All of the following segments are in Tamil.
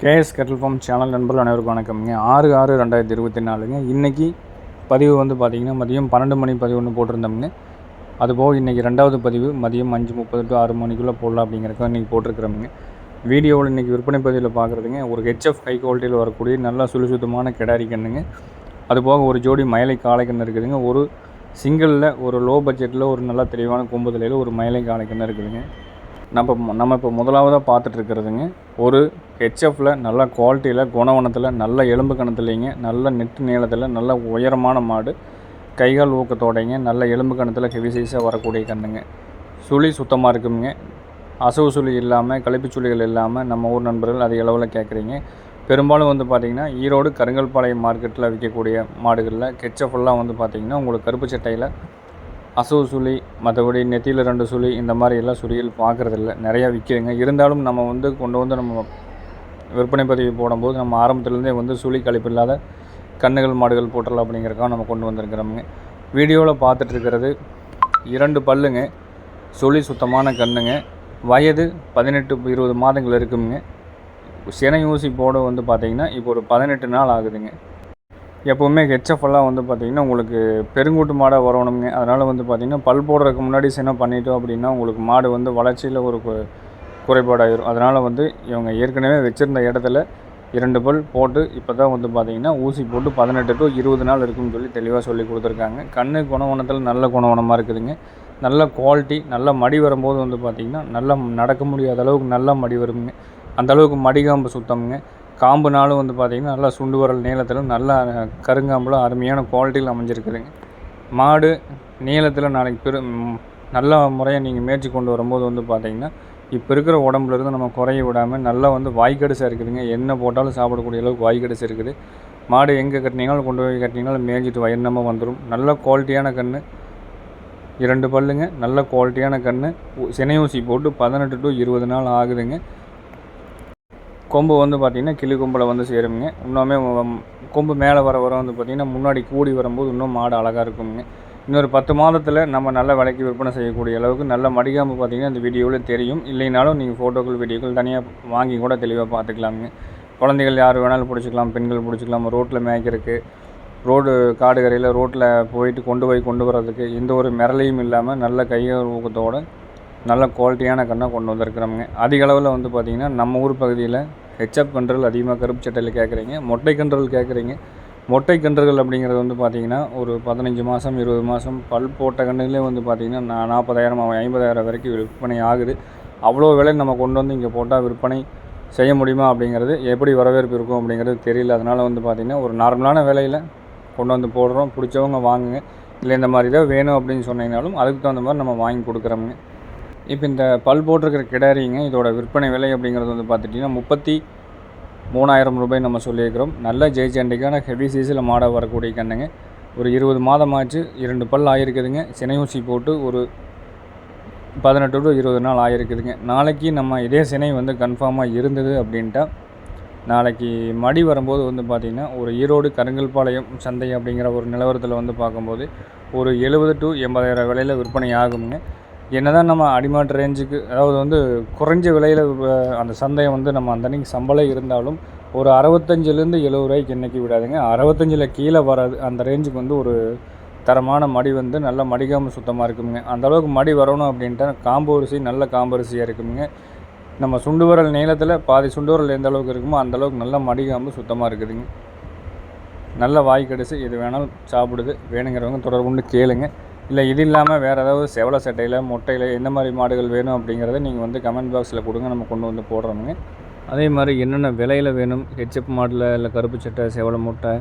கேஎஸ் கெட்டல் ஃபார்ம் சேனல் நண்பர்கள் அனைவருக்கும் வணக்கம்ங்க. ஆறு ஆறு ரெண்டாயிரத்தி இருபத்தி நாலுங்க. இன்றைக்கி பதிவு வந்து பார்த்திங்கன்னா மதியம் பன்னெண்டு மணி பதிவு ஒன்று போட்டிருந்தோம்ங்க. அதுபோக இன்றைக்கி ரெண்டாவது பதிவு மதியம் அஞ்சு முப்பது டு ஆறு மணிக்குள்ளே போடலாம் அப்படிங்கிறக்க இன்றைக்கி போட்டிருக்கிறோமுங்க. வீடியோவில் இன்றைக்கி விற்பனை பதிவில் பார்க்குறதுங்க ஒரு ஹெச்எஃப் ஹை குவாலிட்டியில் வரக்கூடிய நல்லா சுறுசுத்தமான கிடாரி கண்ணுங்க அதுபோக ஒரு ஜோடி மயிலை காளை இருக்குதுங்க. ஒரு சிங்கிளில் ஒரு லோ பட்ஜெட்டில் ஒரு நல்ல தெளிவான கொம்புதலையில் ஒரு மயிலை காளை இருக்குதுங்க. நம்ம நம்ம இப்போ முதலாவதாக பார்த்துட்டு இருக்கிறதுங்க. ஒரு ஹெச்எஃப்பில் நல்ல குவாலிட்டியில் குணவனத்தில் நல்ல எலும்பு கணத்துலேங்க நல்ல நெட்டு நீளத்தில் நல்ல உயரமான மாடு கைகால் ஊக்கத்தோடைங்க நல்ல எலும்பு கணத்தில் ஹெவி சைஸாக வரக்கூடிய கண்ணுங்க சுழி சுத்தமாக இருக்குங்க. அசவு சுழி இல்லாமல் கழிப்பு சுழிகள் இல்லாமல் நம்ம ஊர் நண்பர்கள் அதிக அளவில் கேட்குறீங்க பெரும்பாலும் வந்து பார்த்திங்கன்னா ஈரோடு கருங்கல்பாளையம் மார்க்கெட்டில் விற்கக்கூடிய மாடுகளில் கெச்சஃபெல்லாம் வந்து பார்த்திங்கன்னா உங்களுக்கு கருப்பு சட்டையில் அசவு சுழி மற்றபடி நெத்தியில் ரெண்டு சுழி இந்த மாதிரி எல்லாம் சுழிகள் பார்க்குறதில்ல. நிறையா விற்கிறீங்க. இருந்தாலும் நம்ம வந்து கொண்டு வந்து நம்ம விற்பனை பதிவு போடும்போது நம்ம ஆரம்பத்துலேருந்தே வந்து சுழி கழிப்பு இல்லாத கண்ணுகள் மாடுகள் போட்டுடலாம் அப்படிங்கிறக்காக நம்ம கொண்டு வந்திருக்கிறோமுங்க. வீடியோவில் பார்த்துட்ருக்கிறது இரண்டு பல்லுங்க. சுழி சுத்தமான கண்ணுங்க. வயது பதினெட்டு இருபது மாதங்கள் இருக்குங்க சினை ஊசி போட வந்து பார்த்திங்கன்னா இப்போ ஒரு பதினெட்டு நாள் ஆகுதுங்க. எப்போவுமே ஹெச்எஃப்எல்லாம் வந்து பார்த்திங்கன்னா உங்களுக்கு பெருங்கூட்டு மாடாக வரணுங்க அதனால் வந்து பார்த்திங்கன்னா பல் போடுறதுக்கு முன்னாடி சினை பண்ணிட்டோம் அப்படின்னா உங்களுக்கு மாடு வந்து வளர்ச்சியில் ஒரு கு- குறைபாடாயிரும். அதனால் வந்து இவங்க ஏற்கனவே வச்சுருந்த இடத்துல இரண்டு பல் போட்டு இப்போ தான் வந்து பார்த்திங்கன்னா ஊசி போட்டு பதினெட்டு டு இருபது நாள் இருக்குன்னு சொல்லி தெளிவாக சொல்லி கொடுத்துருக்காங்க. கண்ணு குணவனத்தில் நல்ல குணவனமாக இருக்குதுங்க. நல்ல குவாலிட்டி நல்ல மடி வரும்போது வந்து பார்த்திங்கன்னா நல்லா நடக்க முடியாத அளவுக்கு நல்ல மடி வருங்க. அந்த அளவுக்கு மடிகாம்பு சுத்தமுங்க. காம்புனாலும் வந்து பார்த்திங்கன்னா நல்லா சுண்டு வரல் நீளத்தில் நல்லா கருங்காம்புல அருமையான குவாலிட்டியில் அமைஞ்சிருக்குதுங்க. மாடு நீளத்தில் நாளைக்கு பெரு நல்ல முறையாக நீங்கள் மேய்ச்சி கொண்டு வரும்போது வந்து பார்த்திங்கன்னா இப்போ இருக்கிற உடம்புல இருந்து நம்ம குறைய விடாமல் நல்லா வந்து வாய்க்கடிசாக இருக்குதுங்க. என்ன போட்டாலும் சாப்பிடக்கூடிய அளவுக்கு வாய்க்கடிசு இருக்குது. மாடு எங்கே கட்டினீங்களும் கொண்டு போய் கட்டினீங்களும் மேய்ஞ்சிட்டு வயிறுனமாக வந்துடும் நல்ல குவாலிட்டியான கன்று இரண்டு பல்லுங்க. நல்ல குவாலிட்டியான கன்று சினை ஊசி போட்டு பதினெட்டு டு இருபது நாள் ஆகுதுங்க. கொம்பு வந்து பார்த்திங்கன்னா கிளி கொம்பில் வந்து சேருங்க இன்னுமே கொம்பு மேலே வர வர வந்து பார்த்திங்கன்னா முன்னாடி கூடி வரும்போது இன்னும் மாடு அழகாக இருக்குங்க இன்னொரு பத்து மாதத்தில் நம்ம நல்ல விலைக்கு விற்பனை செய்யக்கூடிய அளவுக்கு நல்ல மடிகாம்பு பார்த்திங்கன்னா இந்த வீடியோவில் தெரியும். இல்லைனாலும் நீங்கள் ஃபோட்டோக்கள் வீடியோக்கள் தனியாக வாங்கி கூட தெளிவாக பார்த்துக்கலாமுங்க. குழந்தைகள் யார் வேணாலும் பிடிச்சிக்கலாம் பெண்கள் பிடிச்சிக்கலாம் ரோட்டில் மேய்க்கிறதுக்கு ரோடு காடு கரையில் ரோட்டில் போயிட்டு கொண்டு போய் கொண்டு வர்றதுக்கு எந்த ஒரு மிரளையும் இல்லாமல் நல்ல கைகள் ஊக்கத்தோடு நல்ல குவாலிட்டியான கண்ணை கொண்டு வந்திருக்கிறோமுங்க அதிக அளவில் வந்து பார்த்திங்கன்னா நம்ம ஊர் பகுதியில் ஹெச்அப் கன்றுகள் அதிகமாக கருப்பு சட்டையில் கேட்குறீங்க மொட்டை கன்றுகள் கேட்குறீங்க மொட்டை கன்றுகள் அப்படிங்கிறது வந்து பார்த்திங்கன்னா ஒரு பதினஞ்சு மாதம் இருபது மாதம் பல் போட்ட கன்றுகளே வந்து பார்த்திங்கன்னா நான் நாற்பதாயிரம் ஐம்பதாயிரம் வரைக்கும் விற்பனை ஆகுது. அவ்வளோ விலை நம்ம கொண்டு வந்து இங்கே போட்டால் விற்பனை செய்ய முடியுமா அப்படிங்கிறது எப்படி வரவேற்பு இருக்கும் அப்படிங்கிறது தெரியல. அதனால் வந்து பார்த்திங்கன்னா ஒரு நார்மலான விலையில் கொண்டு வந்து போடுறோம் பிடிச்சவங்க வாங்குங்க. இல்லை இந்த மாதிரி தான் வேணும் அப்படின்னு சொன்னீங்கனாலும் அதுக்கு தகுந்த மாதிரி நம்ம வாங்கி கொடுக்குறோமுங்க. இப்போ இந்த பல் போட்டிருக்கிற கிடாரிங்க இதோட விற்பனை விலை அப்படிங்கிறது வந்து பார்த்துட்டிங்கன்னா முப்பத்தி மூணாயிரம் ரூபாய் நம்ம சொல்லியிருக்கிறோம். நல்ல ஜெய்சண்டிக்கான ஹெவி சீஸில் மாட வரக்கூடிய கண்ணுங்க. ஒரு இருபது மாதம் ஆச்சு இரண்டு பல் ஆகிருக்குதுங்க சினை ஊசி போட்டு ஒரு பதினெட்டு டு இருபது நாள் ஆகிருக்குதுங்க நாளைக்கு நம்ம இதே சினை வந்து கன்ஃபார்மாக இருந்தது அப்படின்ட்டா நாளைக்கு மடி வரும்போது வந்து பார்த்திங்கன்னா ஒரு ஈரோடு கருங்கல்பாளையம் சந்தை அப்படிங்கிற ஒரு நிலவரத்தில் வந்து பார்க்கும்போது ஒரு எழுபது டு எண்பதாயிரம் விலையில் விற்பனை ஆகுங்க என்னதான் நம்ம அடிமாட்டு ரேஞ்சுக்கு அதாவது வந்து குறைஞ்ச விலையில் அந்த சந்தையை வந்து நம்ம அந்த அன்றைக்கி சம்பளம் இருந்தாலும் ஒரு அறுபத்தஞ்சிலேருந்து எழுபது ரூபாய்க்கு இன்றைக்கி விடாதுங்க. அறுபத்தஞ்சில் கீழே வராது அந்த ரேஞ்சுக்கு வந்து ஒரு தரமான மடி வந்து நல்ல மடிக்காமல் சுத்தமாக இருக்குங்க அந்தளவுக்கு மடி வரணும் அப்படின்ட்டா காம்பு அரிசி நல்ல காம்பு அரிசியாக இருக்குங்க நம்ம சுண்டு விரல் நீளத்தில் பாதி சுண்டு விரல் எந்த அளவுக்கு இருக்குமோ அந்த அளவுக்கு நல்ல மடிகாம்பு சுத்தமாக இருக்குதுங்க. நல்ல வாய் கடிச்சு இது வேணாலும் சாப்பிடுது. வேணுங்கிறவங்க தொடர்பு கொண்டு கேளுங்க. இல்லை இது இல்லாமல் வேறு ஏதாவது செவலை சட்டையில் மொட்டையில் எந்த மாதிரி மாடுகள் வேணும் அப்படிங்கிறத நீங்கள் வந்து கமெண்ட் பாக்ஸில் கொடுங்க நம்ம கொண்டு வந்து போடுறோமுங்க. அதே மாதிரி என்னென்ன விலையில் வேணும்? ஹெச்எப் மாடலில் இல்லை கருப்பு சட்டை செவலை முட்டை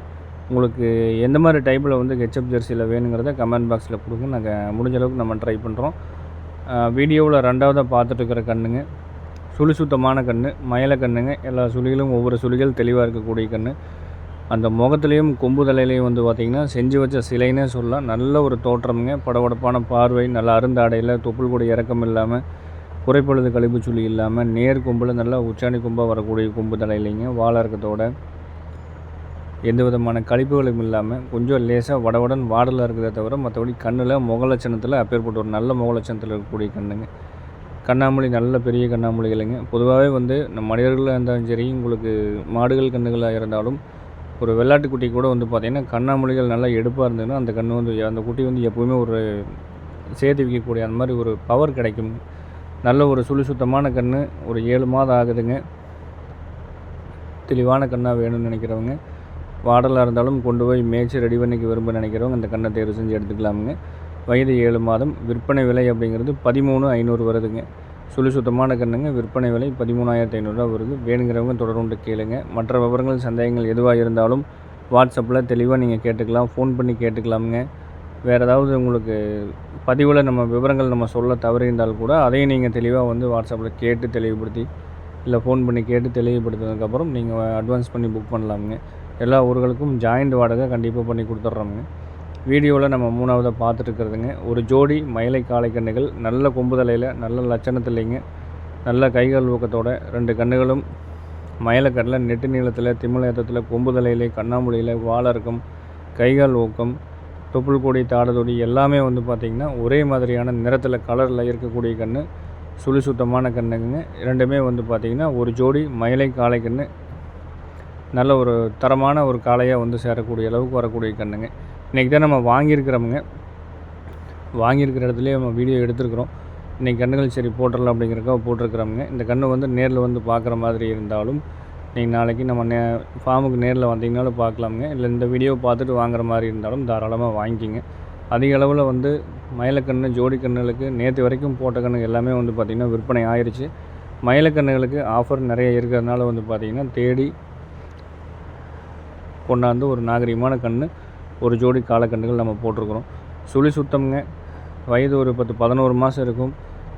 உங்களுக்கு எந்த மாதிரி டைப்பில் வந்து ஹெச்எப் ஜெர்சியில் வேணுங்கிறத கமெண்ட் பாக்ஸில் கொடுங்க நாங்கள் முடிஞ்ச அளவுக்கு நம்ம ட்ரை பண்ணுறோம் வீடியோவில் ரெண்டாவதாக பார்த்துட்டு இருக்கிற கண்ணுங்க. சுழி சுத்தமான கன்று மயில கண்ணுங்க. எல்லா சுழிகளும் ஒவ்வொரு சுழிகள் தெளிவாக இருக்கக்கூடிய கன்று அந்த முகத்துலேயும் கொம்பு தலையிலையும் வந்து பார்த்திங்கன்னா செஞ்சு வச்ச சிலைன்னே சொல்லலாம். நல்ல ஒரு தோற்றமுங்க. படபடப்பான பார்வை நல்ல அருந்தாடையில் தொப்புள் கூட இறக்கம் இல்லாமல் குறைப்பொழுது கழிப்பு சுழி இல்லாமல் நேர் கொம்பில் நல்லா உச்சாணி கொம்பாக வரக்கூடிய கொம்பு தலையிலைங்க வாழை இருக்கத்தோட எந்த விதமான கழிப்புகளும் இல்லாமல் கொஞ்சம் லேசாக வடவடன் வாடலாக இருக்கிறத தவிர மற்றபடி கண்ணில் முகலட்சணத்தில் அப்பேற்பட்ட ஒரு நல்ல முகலட்சணத்தில் இருக்கக்கூடிய கண்ணுங்க. கண்ணாமூலி நல்ல பெரிய கண்ணாமூலிகளுங்க பொதுவாகவே வந்து நம்ம மனிதர்களாக இருந்தாலும் சரி உங்களுக்கு மாடுகள் கன்றுகளாக இருந்தாலும் ஒரு வெள்ளாட்டு குட்டி கூட வந்து பார்த்திங்கன்னா கண்ணாமூலிகள் நல்லா எடுப்பாக இருந்ததுன்னா அந்த கன்று வந்து அந்த குட்டி வந்து எப்போவுமே ஒரு சேர்த்து வைக்கக்கூடிய அந்த மாதிரி ஒரு பவர் கிடைக்கும். நல்ல ஒரு சுழி சுத்தமான கன்று ஒரு ஏழு மாதம் ஆகுதுங்க. தெளிவான கண்ணாக வேணும்னு நினைக்கிறவங்க வாடலாக இருந்தாலும் கொண்டு போய் மேய்ச்சி ரெடி பண்ணிக்க விரும்ப நினைக்கிறவங்க அந்த கண்ணை தேர்வு செஞ்சு எடுத்துக்கலாமுங்க. வயது ஏழு மாதம் விற்பனை விலை அப்படிங்கிறது பதிமூணு ஐநூறு வருதுங்க. சுழி சுத்தமான கண்ணுங்க விற்பனை விலை பதிமூணாயிரத்து ஐநூறுரூவா வருது. வேணுங்கிறவங்க தொடர்ந்து கேளுங்க. மற்ற விவரங்கள் சந்தேகங்கள் எதுவாக இருந்தாலும் வாட்ஸ்அப்பில் தெளிவாக நீங்கள் கேட்டுக்கலாம். ஃபோன் பண்ணி கேட்டுக்கலாமுங்க. வேறு ஏதாவது உங்களுக்கு பதிவில் நம்ம விவரங்கள் நம்ம சொல்ல தவறியிருந்தால் கூட அதையும் நீங்கள் தெளிவாக வந்து வாட்ஸ்அப்பில் கேட்டு தெளிவுபடுத்தி இல்லை ஃபோன் பண்ணி கேட்டு தெளிவுபடுத்தினதுக்கப்புறம் நீங்கள் அட்வான்ஸ் பண்ணி புக் பண்ணலாமுங்க. எல்லா ஊர்களுக்கும் ஜாயிண்ட் வாடகை கண்டிப்பாக பண்ணி கொடுத்துட்றோமுங்க. வீடியோவில் நம்ம மூணாவதாக பார்த்துட்டுருக்குறதுங்க ஒரு ஜோடி மயிலை காளை கன்றுகள் நல்ல கொம்புதலையில் நல்ல லட்சணத்துலேங்க நல்ல கைகள் ஊக்கத்தோட ரெண்டு கன்றுகளும் மயிலக்கடலில் நெட்டு நீளத்தில் திமிழேத்தத்தில் கொம்புதலையிலே கண்ணாமூலையில் வாழறக்கம் கைகால் ஊக்கம் தொப்புள் கொடி தாடதொடி எல்லாமே வந்து பார்த்திங்கன்னா ஒரே மாதிரியான நிறத்தில் கலரில் இருக்கக்கூடிய கன்று சுழி சுத்தமான கண்ணுங்க. இரண்டுமே வந்து பார்த்திங்கன்னா ஒரு ஜோடி மயிலை காளை கன்று நல்ல ஒரு தரமான ஒரு காளையாக வந்து சேரக்கூடிய அளவுக்கு வரக்கூடிய கண்ணுங்க. இன்றைக்கி தான் நம்ம வாங்கியிருக்கிறோமுங்க வாங்கியிருக்கிற இடத்துலையே நம்ம வீடியோ எடுத்துருக்குறோம். இன்றைக்கி கண்ணுகள் சரி போட்டுடலாம் அப்படிங்கிறக்காக போட்டிருக்கிறோமுங்க இந்த கன்று வந்து நேரில் வந்து பார்க்குற மாதிரி இருந்தாலும் நீங்கள் நாளைக்கு நம்ம நே ஃபார்முக்கு நேரில் வந்தீங்கனாலும் பார்க்கலாமுங்க. இல்லை இந்த வீடியோ பார்த்துட்டு வாங்குற மாதிரி இருந்தாலும் தாராளமாக வாங்கிக்கிங்க. அதிக அளவில் வந்து மயிலக்கன்று ஜோடி கன்றுகளுக்கு நேற்று வரைக்கும் போட்ட கன்று எல்லாமே வந்து பார்த்திங்கன்னா விற்பனை ஆயிடுச்சு மயிலக்கன்றுகளுக்கு ஆஃபர் நிறைய இருக்கிறதுனால வந்து பார்த்திங்கன்னா தேடி கொண்டாந்து ஒரு நாகரிகமான கன்று. ஒரு ஜோடி காலக்கண்டுகள் நம்ம போட்டிருக்கிறோம். சுழி சுத்தம்ங்க. வயது ஒரு பத்து பதினோரு மாதம் இருக்கும்.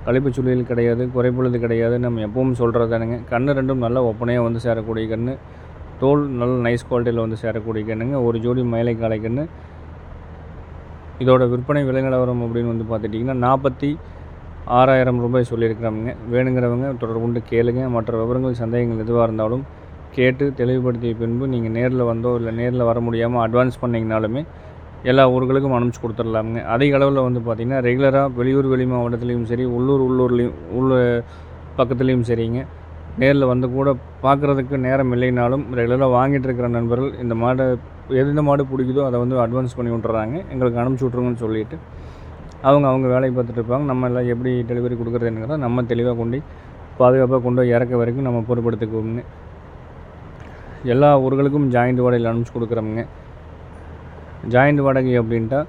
கழிப்பு சுழியில் கிடையாது குறைப்பொழுது கிடையாது நம்ம எப்பவும் சொல்கிறது தானுங்க. கண் ரெண்டும் நல்லா ஒப்பனையாக வந்து சேரக்கூடிய கண் தோல் நல்ல நைஸ் குவாலிட்டியில் வந்து சேரக்கூடிய கண்ணுங்க. ஒரு ஜோடி மயிலை காலை கண் இதோட விற்பனை விலை நிலவரம் அப்படின்னு வந்து பார்த்துட்டிங்கன்னா நாற்பத்தி ஆறாயிரம் ரூபாய் சொல்லியிருக்கிறாங்க வேணுங்கிறவங்க தொடர்பு கொண்டு கேளுங்க. மற்ற விவரங்கள் சந்தேகங்கள் எதுவாக இருந்தாலும் கேட்டு தெளிவுபடுத்திய பின்பு நீங்கள் நேரில் வந்தோ இல்லை நேரில் வர முடியாமல் அட்வான்ஸ் பண்ணிங்கனாலுமே எல்லா ஊர்களுக்கும் அனுப்பிச்சி கொடுத்துடலாமுங்க. அதிக அளவில் வந்து பார்த்திங்கன்னா ரெகுலராக வெளியூர் வெளி மாவட்டத்துலேயும் சரி உள்ளூர் உள்ளூர்லேயும் உள்ள பக்கத்துலேயும் சரிங்க. நேரில் வந்து கூட பார்க்குறதுக்கு நேரம் இல்லைனாலும் ரெகுலராக வாங்கிட்டு இருக்கிற நண்பர்கள் இந்த மாடை எந்த மாடு பிடிக்குதோ அதை வந்து அட்வான்ஸ் பண்ணி விட்டுறாங்க. எங்களுக்கு அனுப்பிச்சி விட்ருங்கன்னு சொல்லிட்டு அவங்க அவங்க வேலையை பார்த்துட்டு இருப்பாங்க. நம்ம எல்லாம் எப்படி டெலிவரி கொடுக்குறதுங்கிறத நம்ம தெளிவாக கொண்டு பாதுகாப்பாக கொண்டு இறக்க வரைக்கும் நம்ம பொறுப்படுத்திக்குவோங்க எல்லா ஊர்களுக்கும் ஜாயிண்ட் வாடகையில் அனுப்பிச்சி கொடுக்குறோமுங்க ஜாயிண்ட் வாடகை அப்படின்ட்டா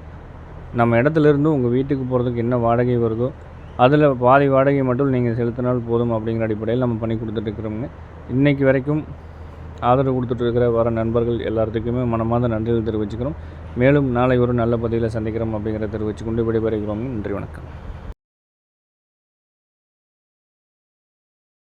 நம்ம இடத்துலேருந்து உங்கள் வீட்டுக்கு போகிறதுக்கு என்ன வாடகை வருதோ அதில் பாதி வாடகை மட்டும் நீங்கள் செலுத்தினால் போதும் அப்படிங்கிற அடிப்படையில் நம்ம பண்ணி கொடுத்துட்ருக்குறோங்க இன்றைக்கு வரைக்கும் ஆதரவு கொடுத்துட்ருக்கிற வர நண்பர்கள் எல்லாத்துக்குமே மனமார்ந்த நன்றிகள் தெரிவிச்சுக்கிறோம். மேலும் நாளை ஒரு நல்ல பதிவில் சந்திக்கிறோம் அப்படிங்கிறத தெரிவித்துக்கொண்டு விடைபெறுகிறோம். நன்றி வணக்கம்.